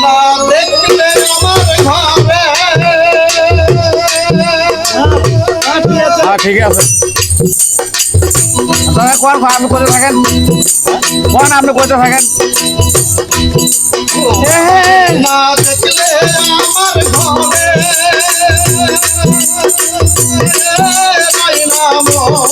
না দেখলে হ্যাঁ ঠিক আছে। আপনারা কোন আপনি করতে থাকেন? কোন আপনি করতে থাকেন? না দেখলে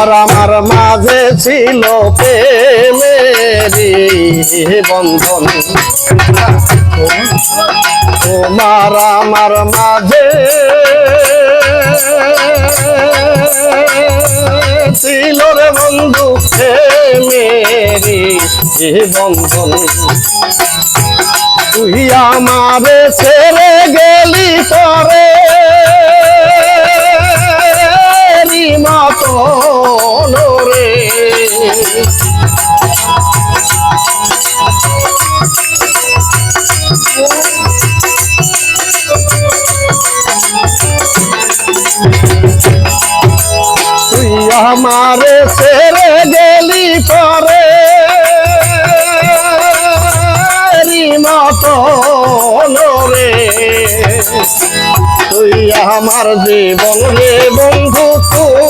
তোমার আমার মাঝে ছিল বন্ধন। তোমার আমার মাঝে ছিল রে বন্ধু প্রেমেরি বন্ধন। তুই আমারে ছেড়ে গেলি পরে মতন রে তুই আমারে ছেড়ে গেলি পরে। মতন রে। তুই আমার জীবন রে বন্ধু তুই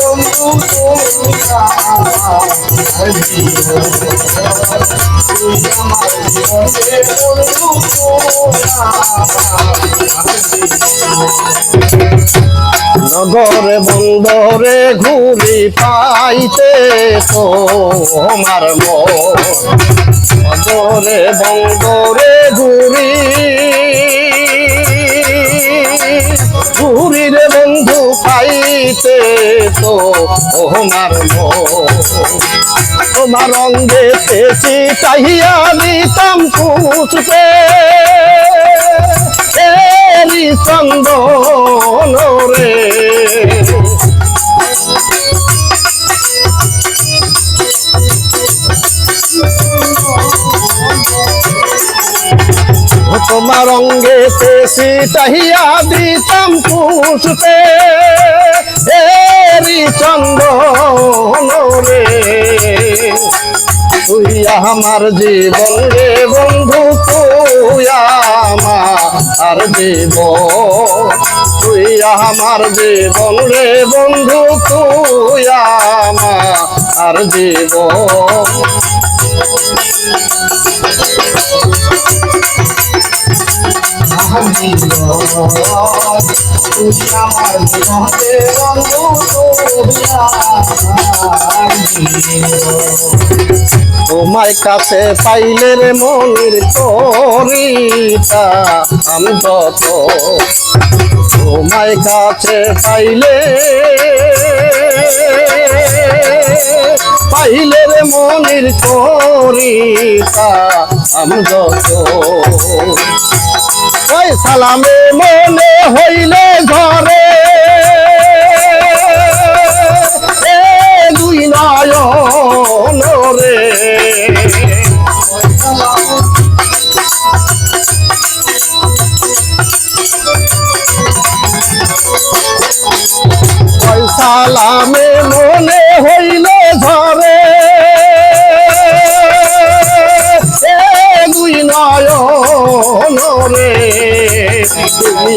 নগরে বন্দরে ঘুরি পাইতে তো আমার নগরে বন্দরে ঘুরি। ঘুরি রে বন্ধু পাইতে তো আমার তোমার অঙ্গে পেছি চাহিয়া নিতাম এরি চন্দন রে তোমার অঙ্গে পেশি চাহিয়া দিতাম পুষতে এরি চন্দন তুই আমার জীবন রে বন্ধু, তুই আমার জীবন তুই আমার জীবন রে বন্ধু, তুই আমার জীবন তোমায় কাছে পাইলে রে মনির করিতা আমি যত। তোমায় কাছে পাইলে পাইলে রে মনির করিতা আমি যত। ওই সালামে মনে হইলে ঘরে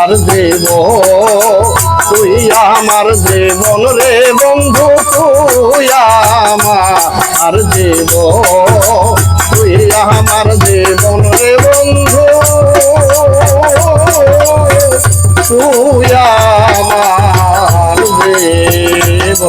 আর দেব, তুই আমার জীবন রে বন্ধু, তুই আমার দেব। তুই আমার জীবন রে বন্ধু, তুই আমার দেব।